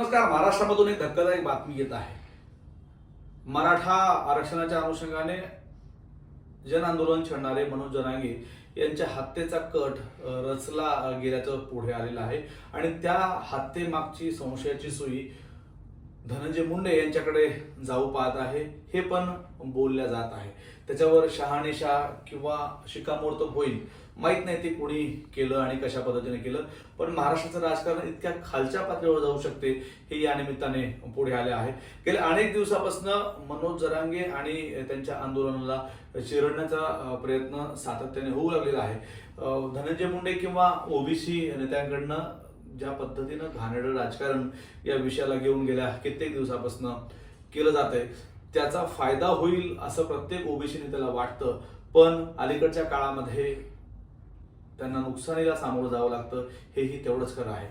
नमस्कार महाराष्ट्रामधून एक धक्कादायक बातमी येत आहे. मराठा आरक्षणाच्या अनुषंगाने जन आंदोलन छेडणारे मनोज जनांगे यांच्या हत्येचा कट रचला गेल्याचं पुढे आलेलं आहे. आणि त्या हत्येमागची संशयाची सुई धनंजय मुंडे यांच्याकडे जाऊ पाहत आहे. हे पण बोलल्या जात आहे. त्याच्यावर शहानिशा किंवा शिकामोर्तब होईल. माहीत नाही ते कोणी केलं आणि कशा पद्धतीने केलं पण महाराष्ट्राचं राजकारण इतक्या खालच्या पातळीवर जाऊ शकते हे या निमित्ताने पुढे आले आहे. गेल्या अनेक दिवसापासून मनोज जरांगे आणि त्यांच्या आंदोलनाला चिरडण्याचा प्रयत्न सातत्याने होऊ लागलेला आहे. धनंजय मुंडे किंवा ओबीसी नेत्यांकडनं ज्या पद्धतीनं घाणेरडं राजकारण या विषयाला घेऊन गेल्या कित्येक दिवसापासून केलं जात आहे त्याचा फायदा होईल असं प्रत्येक ओबीसी नेत्याला वाटतं. पण अलीकडच्या काळामध्ये त्यांना नुकसानीला सामोरं जावं लागतं हेही तेवढंच खरं आहे.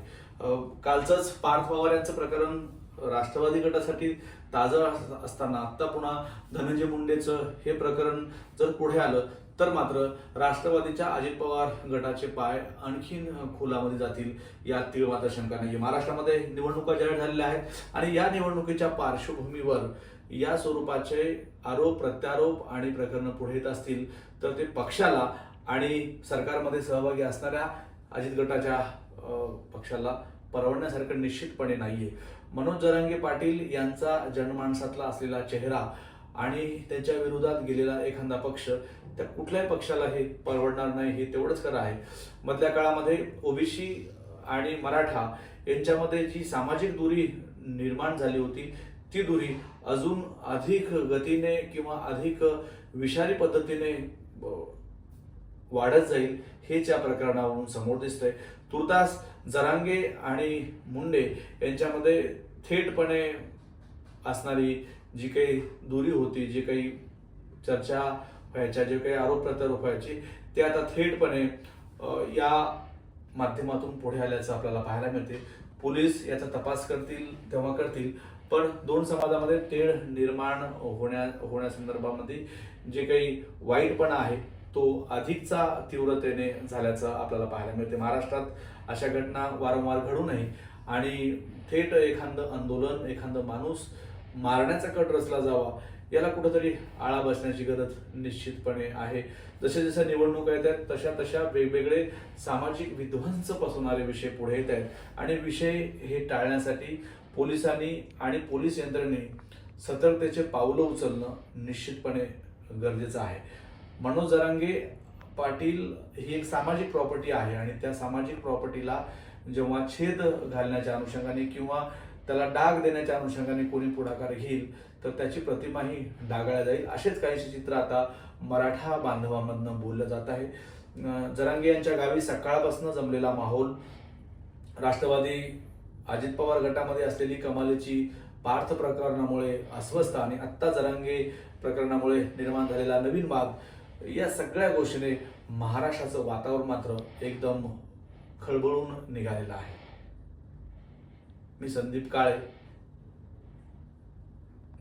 कालचंच पार्थ पवार यांचं प्रकरण राष्ट्रवादी गटासाठी ताजं असताना आत्ता पुन्हा धनंजय मुंडेचं हे प्रकरण जर पुढे आलं तर मात्र राष्ट्रवादीच्या अजित पवार गटाचे पाय आणखीन खोलामध्ये जातील यात तीव्र मात्र शंका नाही महाराष्ट्रामध्ये निवडणुका जाहीर झालेल्या आहेत आणि या निवडणुकीच्या पार्श्वभूमीवर या स्वरूपाचे आरोप प्रत्यारोप आणि प्रकरणं पुढे येत असतील तर ते पक्षाला आणि सरकारमध्ये सहभागी असणाऱ्या अजित गटाच्या पक्षाला परवडण्यासारखं निश्चितपणे नाहीये. मनोज जरांगे पाटील यांचा जनमानसातला असलेला चेहरा आणि त्याच्या विरोधात गेलेला एखादा पक्ष त्या कुठल्याही पक्षाला हे परवडणार नाही हे तेवढंच खरं आहे. मधल्या काळामध्ये ओबीसी आणि मराठा यांच्यामध्ये जी सामाजिक दुरी निर्माण झाली होती ती दुरी अजून अधिक गतीने किंवा अधिक विषारी पद्धतीने वाढत जाईल हेच या प्रकरणावरून समोर दिसतंय. तुर्तास जरांगे आणि मुंडे यांच्यामध्ये थेटपणे असणारी जी काही दुरी होती जी काही चर्चा व्हायच्या जे काही आरोप प्रत्यारोप व्हायचे ते आता थेटपणे या माध्यमातून पुढे आल्याचं आपल्याला पाहायला मिळते. पोलीस याचा तपास करतील तेव्हा करतील पण दोन समाजामध्ये तेढ निर्माण होण्या होण्यासंदर्भामध्ये जे काही वाईटपणा आहे तो अधिकचा तीव्रतेने झाल्याचं आपल्याला पाहायला मिळते. महाराष्ट्रात अशा घटना वारंवार घडू नये आणि थेट एखादं आंदोलन एखादं माणूस मारण्याचा कट रचला जावा याला कुठंतरी आळा बसण्याची गरज निश्चितपणे आहे. जसे जसे निवडणुका येत आहेत तशा तशा वेगवेगळे सामाजिक विध्वंस पसवणारे विषय पुढे येत आहेत. आणि विषय हे टाळण्यासाठी पोलिसांनी आणि पोलीस यंत्रणेने सतर्कतेचे पावलं उचलणं निश्चितपणे गरजेचं आहे. मनोज जरांगे पाटील ही एक सामाजिक प्रॉपर्टी आहे आणि त्या सामाजिक प्रॉपर्टीला जेव्हा छेद घालण्याच्या अनुषंगाने किंवा त्याला डाग देण्याच्या अनुषंगाने कोणी पुढाकार घेईल तर त्याची प्रतिमाही डागाळल्या जाईल. असेच काहीशी चित्र आता मराठा बांधवामधनं बोललं जात आहे. जरांगे यांच्या गावी सकाळपासून जमलेला माहोल राष्ट्रवादी अजित पवार गटामध्ये असलेली कमालीची पार्थ प्रकरणामुळे अस्वस्थ आणि आत्ता जरांगे प्रकरणामुळे निर्माण झालेला नवीन वाद या सगळ्या गोष्टीने महाराष्ट्राचं वातावरण मात्र एकदम खळबळून निघालेलं आहे. मी संदीप काळे.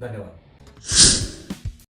धन्यवाद.